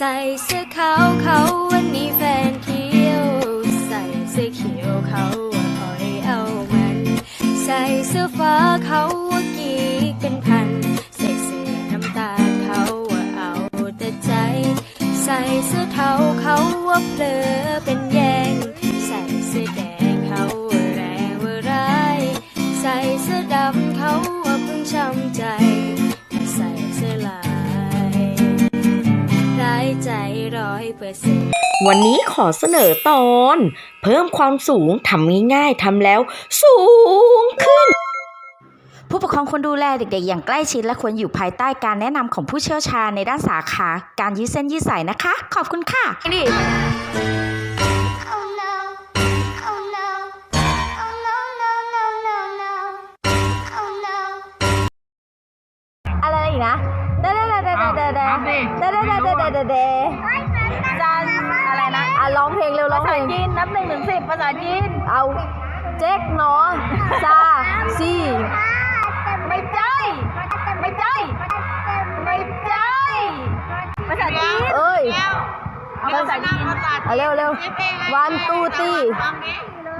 ใส่เสื้อขาวเขาวันนี้แฟนเขียว ใส่เสื้อเขียวเขาว่าคอยเอามัน ใส่เสื้อฟ้าเขาว่ากีกเป็นพัน ใส่เสื้อน้ำตาลเขาว่าเอาแต่ใจ ใส่เสื้อเทาเขาว่าเผลอเป็นแยง ใส่เสื้อแดงเขาว่าแรงว่าร้าย ใส่เสื้อดำเขาว่าเพิ่งช้ำใจ วันนี้ขอเสนอตอน เพิ่มความสูงทำง่ายๆทำแล้ว สูงขึ้น ผู้ปกครองควรดูแลเด็กๆ อย่างใกล้ชิดและควรอยู่ภายใต้การแนะนำของผู้เชี่ยวชาญในด้านสาขา การยืดเส้นยืดสายนะคะ ขอบคุณค่ะนี่ Oh no. Oh no. Oh no, no, no, no, no. Oh no. อะไรอีกนะเดเดเดเดเดเดเดเดเดเดเดะไรนะอะร้องเพลงเร็วร้องเพลงจีนนับหนึ่งถึงสิบภาษาจีน เอาเจ๊กหนอซาซีไม่ใจไม่ใจไม่ใจภาษาจีนเอ้ยภาษาจีนเอาเร็วเร็ววันตูตี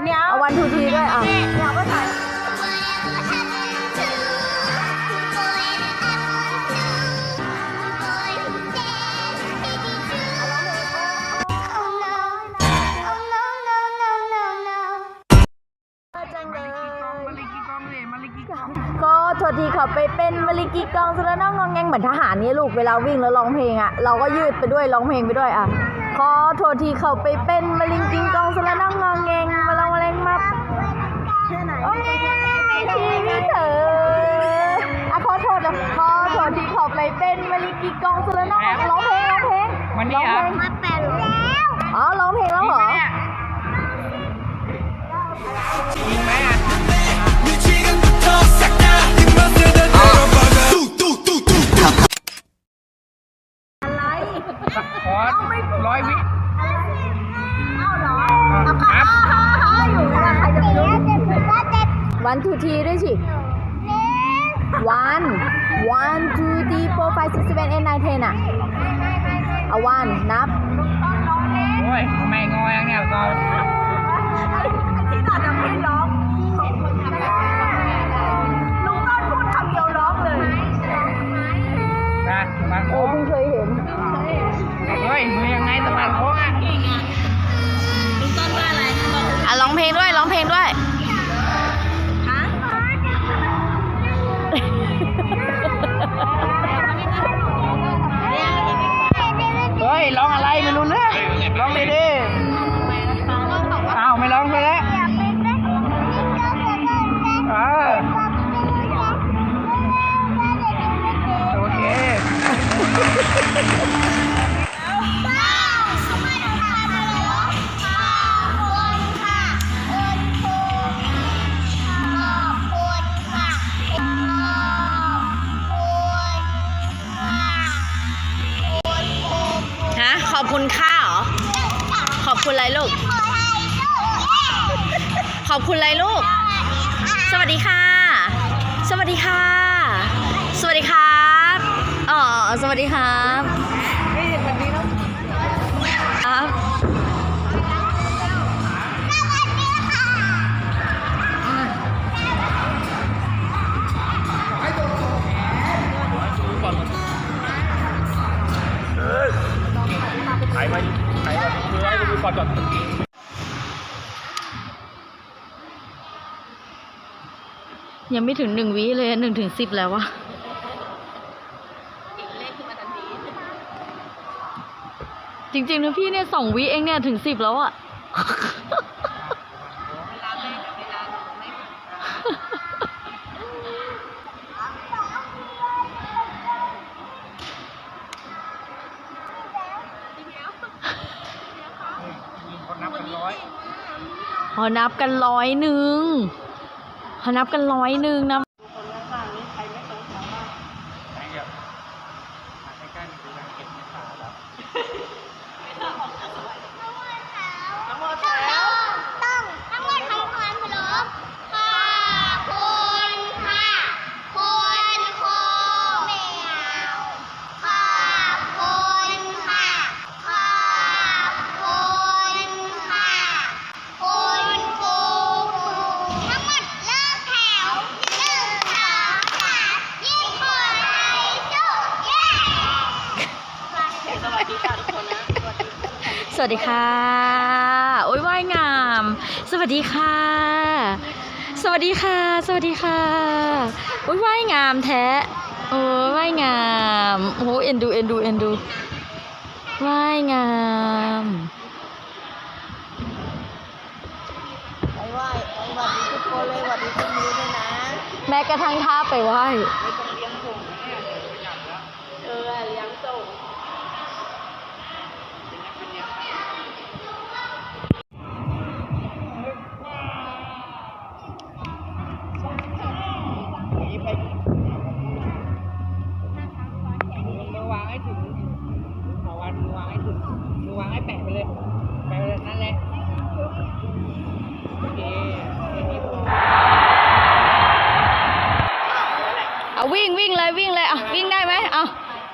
เนี่ยเอาวันทูทีด้วยอะ เนี่ยภาษา ขาไปเป็นมะลิกีกองสุรน้องงองแงงเหมือนทหารนี่ลูกเวลาวิ่งแล้วร้องเพลงอะเราก็ยืดไปด้วยร้องเพลงไปด้วยอะขอโทษทีเขาไปเป็นมะลิกีกองสุรน้องงองแงงมาลองมาแรงมาโอ้ยมีทีมีเธออะขอโทษนะขอโทษทีเขาไปเป็นมะลิกีกองสุรน้องงองร้องเพลงร้องเพลงวันนี้เหรอร้องเพลงมาแปดแล้วอ๋อร้องเพลงแล้วเหรอ อบคุณอะไรลูก ยังไม่ถึงหนึ่งวิเลยหนึ่งถึงสิบแล้ววะจริงๆนะพี่เนี่ยสองวิเองเนี่ยถึงสิบแล้วอะพอนับกันร้อยหนึ่ง นับกันร้อยหนึ่งนะใกล้ๆมันเป็นการเก็บในขาแล้ว วัสดีค่ะ โอ้ยว่ายงาม สวัสดีค่ะ สวัสดีค่ะ สวัสดีค่ะโอ้ยว่ายงามแท้โอ้ยว่ายงามโอ้เอ็นดูเอ็นดูเอ็นดูว่ายงามไปไหว้ไปหวัดดีทุกคนเลยหวัดดีคุณมิวด้วยนะ แม้กระทั่งท่าไปไหว้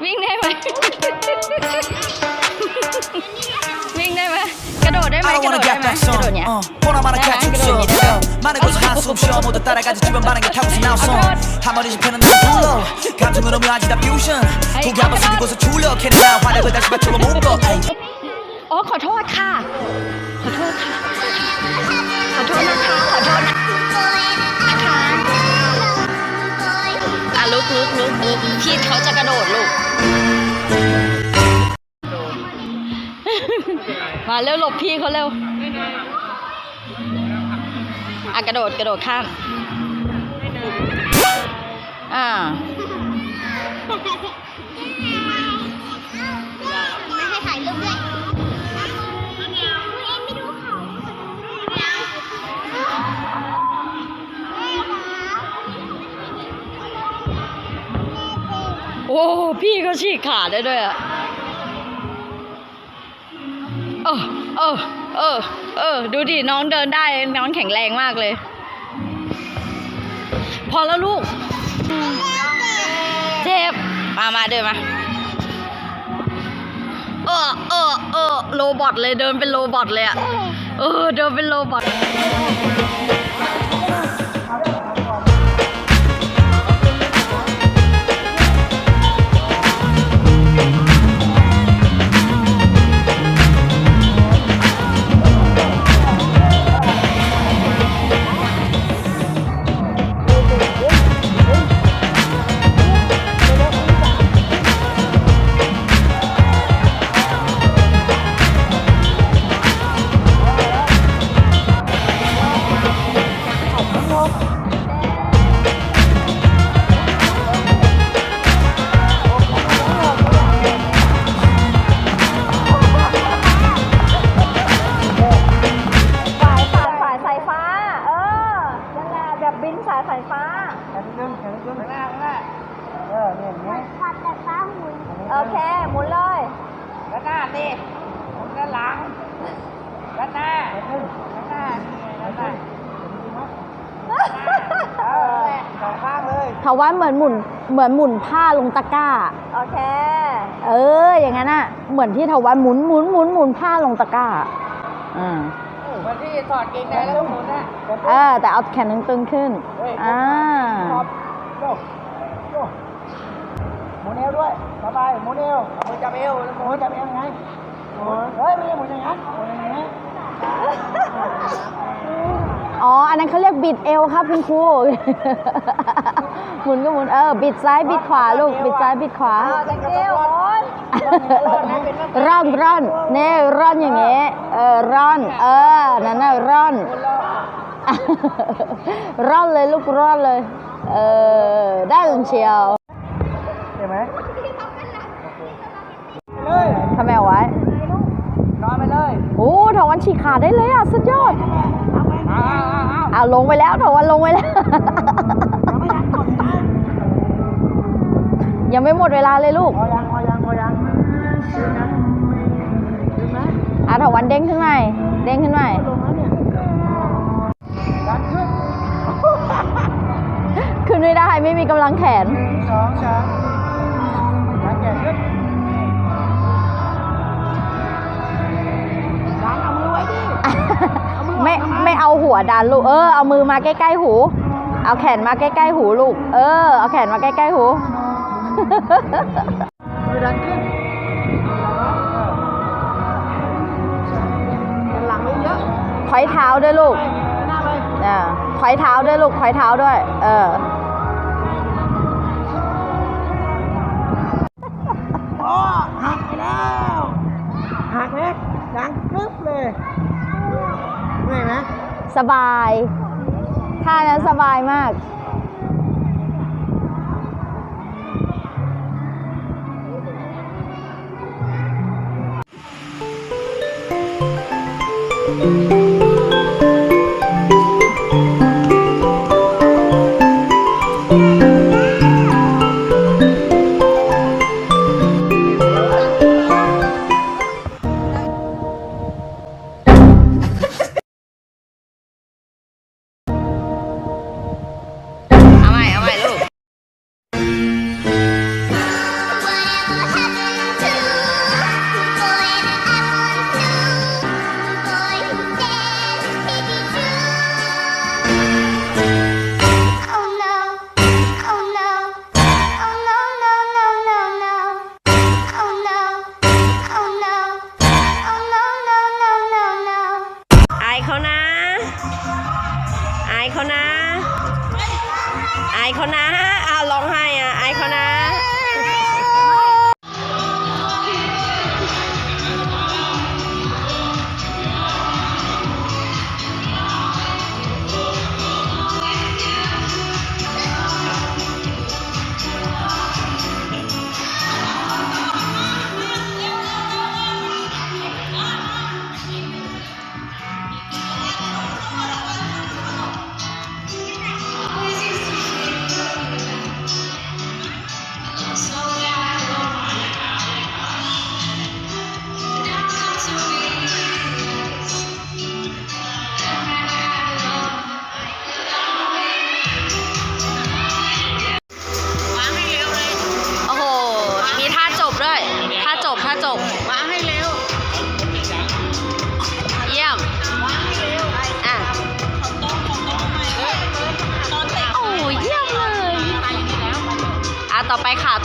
วิ่งได้ไหม วิ่งได้ไหมกระโดดได้ไหม I ก don't ระโด wanna ดได้ get ไหม that กระโด song ดเนี้ย 어, 보나마나 내가 안 가축수 그러니, 내가. 많은 곳을 한숨 쉬어 모두 따라가지 주변 반응에 타고서 나온 손 한머리 집회는 날 불러 감정으로 묘하지다 퓨전 고개 한번 숙이고서 출력 캐리나 화력을 다시 맞춰 묶어 에이. อ๋อขอโทษค่ะ ขอโทษค่ะ ขอโทษนะคะ ขอโทษนะคะ ลุกลุกลุกลุกพี่เขาจะกระโดดลูก มาเร็วหลบพี่เขาเร็วอะกระโดดกระโดดข้ามอ่า โอ้พี่เขาฉีกขาได้ด้วยอะเออเออเออเออดูดิน้องเดินได้น้องแข็งแรงมากเลย พอแล้วลูก เจ็บ มามาเดินมาเออเออเออโรบอทเลยเดินเป็นโรบอทเลยอะเออเดินเป็นโรบอท หมือนหมุนเหมือนหมุนผ้าลงตะกร้า โอเค เออ อย่างนั้นอะเหมือนที่เถาวันหมุนหมุนหมุนหมุนผ้าลงตะกร้าอ่าเหมือนที่ถอดเกงในแล้วก็หมุนน่ะเออแต่เอาแขนตึงๆขึ้นอ่าโยกโยกโยกหมุนเอวด้วยสบายหมุนเอวเอามือจับเอวแล้วหมุนจับเอวยังไงหมุนเฮ้ยไม่ใช่หมุนอย่างนั้นหมุนอย่างนี้อ๋อ อันนั้นเขาเรียกบิดเอวครับคุณครู หมุนก็หมุนเออบิดซ้ายบิดขวาลูกบิดซ้ายบิดขวาอ่า thank you หมุนร่อนร่อนเน่ร่อนอย่างเงี้ยเออร่อน เออนั่นน่ะร่อน ร่อนเลยลูกร่อนเลย เออได้เลยเชียวเห็นไหมเลยทำไมเอาไว้นอนไปเลยโอ้ถาวันฉีกขาดได้เลยอะสุดยอดเอาเอาเอาเอาเอาลงไปแล้วถาวันลงไปแล้ว ยังไม่หมดเวลาเลยลูก พอยังพอยังพอยังดึงนะดึงนะอะถาวันเด้งขึ้นใหม่ เด้งขึ้นใหม่ดันขึ้นขึ้นไม่ได้ไม่มีกำลังแขน หนึ่งสองสามดันแขนขึ้นดันเอามือไว้ดิไม่ไม่เอาหัวดันลูก เออเอามือมาใกล้ๆหู เอาแขนมาใกล้ๆหูลูก เออ เอาแขนมาใกล้ๆหู มือดันขึ้นอยเท้าด้วยลูกน้าไปอ่าถอยเท้าด้วยลูกถอยเท้าด้วย เออโอ้หักไปแล้วหักไหมดังกึ๊บเลยเมื่อยไหมสบายท่านั้นสบายมาก เขานะ อายเขานะอ้าวร้องไห้อะอายเขานะ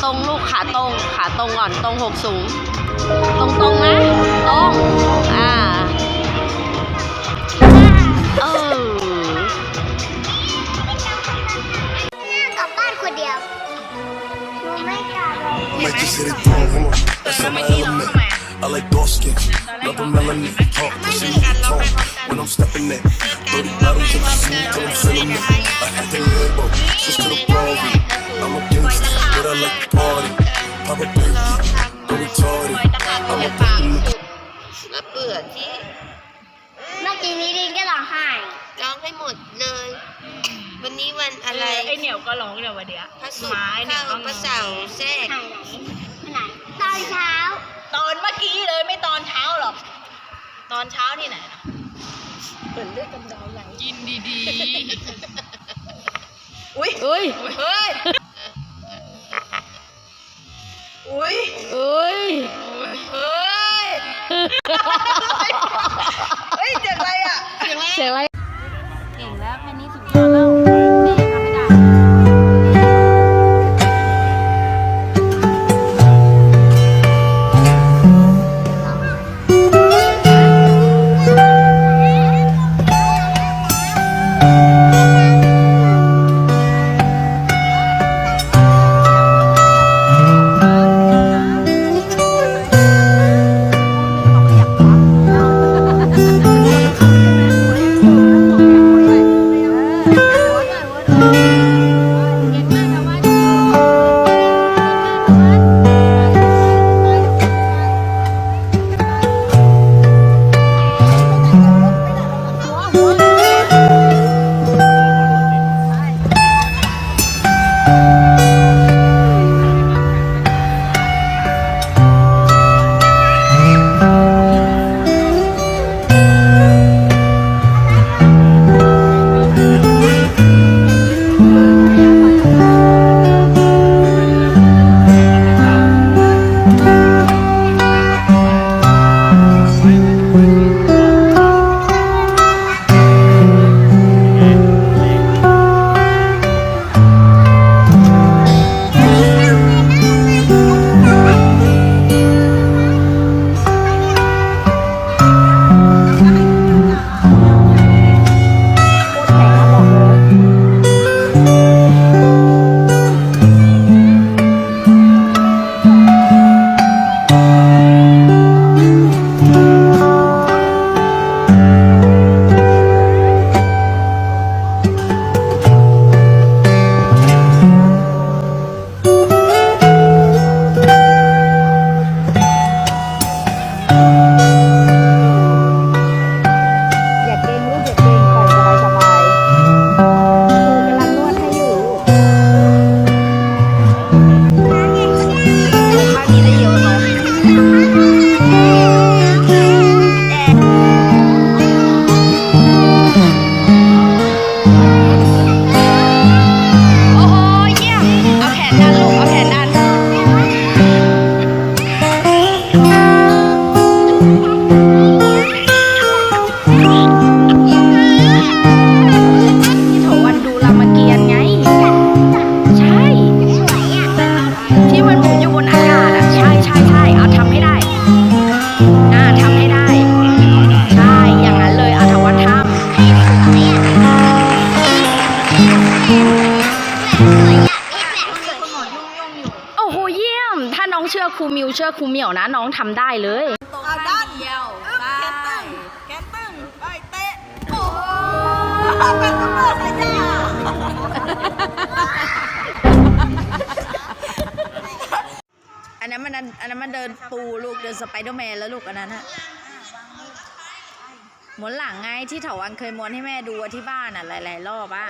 รงลูกขาตรง ขาตรงก่อนตรงหกสูง ตรงตรงๆนะ ตรง อ่า เออกลับบ้านคนเดียวหนูไม่กลับหรอก Might just hit it through, come on. That's not my element. I like dark skin, rubber melanin, talk, pussy, tone. When I'm stepping in, 30 bottles of food till I'm feeling it. I had the limbo, switch to the Rory. I'm a gangster, but I like to party. Pop a pinky, go retarded. I'm a fucking มาเบื่อที่เมื่อกี้นี้ดินก็ร้องไห้ร้องให้หมดเลย วันนี้วันอะไร ไอเหนียวก็ร้องเดี๋ยววันเดียวพระศุกไม้ร์เนี่ยเข้าก็พระเสาร์แทรกไหนไหน ตอนเช้า ตอนเมื่อกี้เลยไม่ตอนเช้าหรอก ตอนเช้าที่ไหนนะอุ้ย เฮ้ยอุ้ยอุ้ like, ทำได้เลยเอาด้านเดียวไปแกนตึงไปเตะ โอ้เป็นตำรวจเลยจ้าอันนั้นมันอันนั้นมันเดินปูลูกเดินสไปเดอร์แมนแล้วลูกอันนั้นฮะหมุนหลังไงที่เถาวันเคยม้วนให้แม่ดูอะที่บ้านอะหลาย ๆ รอบอะ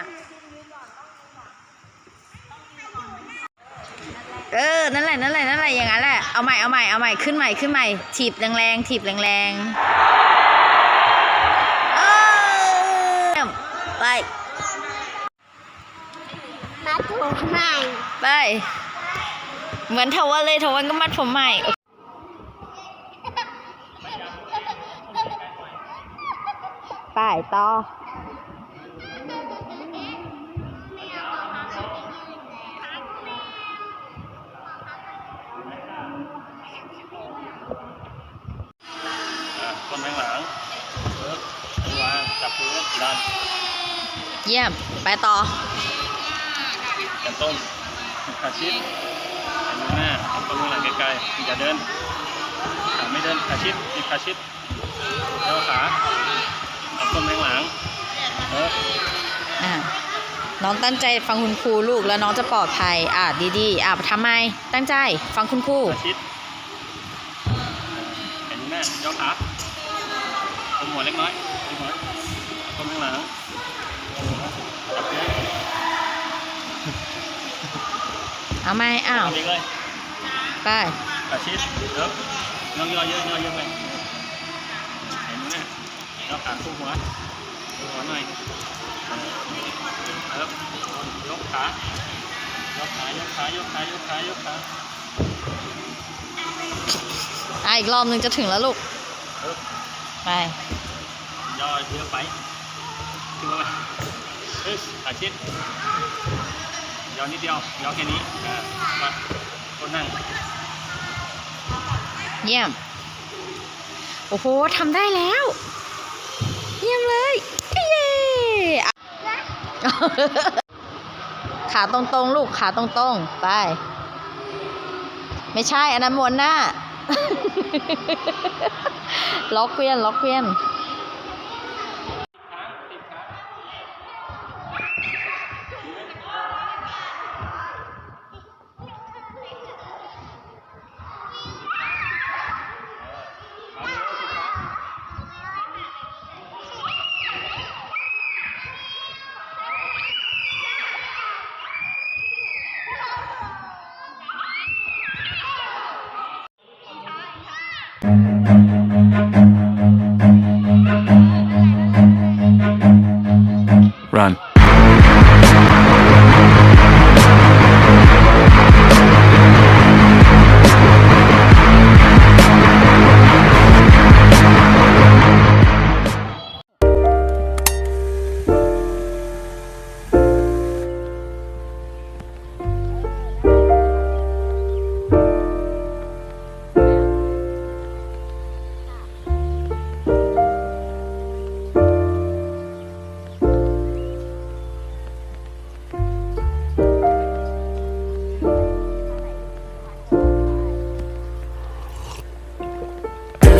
เออ นั่นแหละ นั่นแหละ นั่นแหละ อย่างนั้นแหละ เอาใหม่ เอาใหม่ เอาใหม่ ขึ้นใหม่ ขึ้นใหม่ ถีบแรงๆ ถีบแรงๆเออไป มาถูกใหม่ ไป เหมือนเถาวันเลยเถาวันก็มัดผมใหม่ ไปต่อ คนข้างหลังเอิบวางจับพื้นดันเยี่ยม ไปต่อแขนต้นขาชิดแขนมือหน้าเอาคนข้างหลังไกลๆอย่าเดินขาไม่เดินขาชิดมีขาชิดแล้วขาเอาคนข้างหลังเอิบอะน้องตั้งใจฟังคุณครูลูกแล้วน้องจะปลอดภัย อะดีๆ อะทำไม ตั้งใจ ฟังคุณครูขาชิด เอาไหมอ้าวเอาเล็กเลยไปขาชิดเอิบย่อย่อเยอะย่อเยอะไปแขนมือหน้าแล้วขาคู่หัวคู่หัวหน่อยครับยกขายกขายกขายกขายกขายกขาอะอีกรอบนึงจะถึงแล้วลูกครับไปย่อเยอะไปถึงแล้วไหมเฮ้ยขาชิด ย่อนิดเดียวย่อแค่นี้อ่ามาคนนั่งเยี่ยม โอ้โหทำได้แล้ว เยี่ยมเลย เย้อะขาตรงๆ ลูกขาตรงๆ ไป ไม่ใช่อันนั้นมวนหน้า ล็อกเกวียน ล็อกเกวียน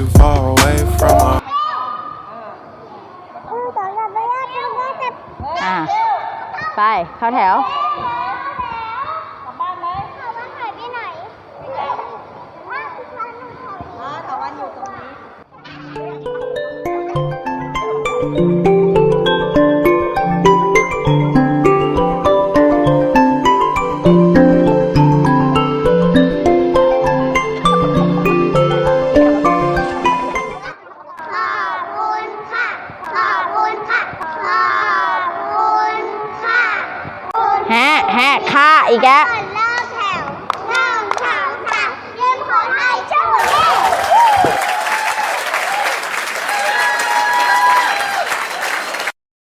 Too far away from us? อะไป เข้าแถว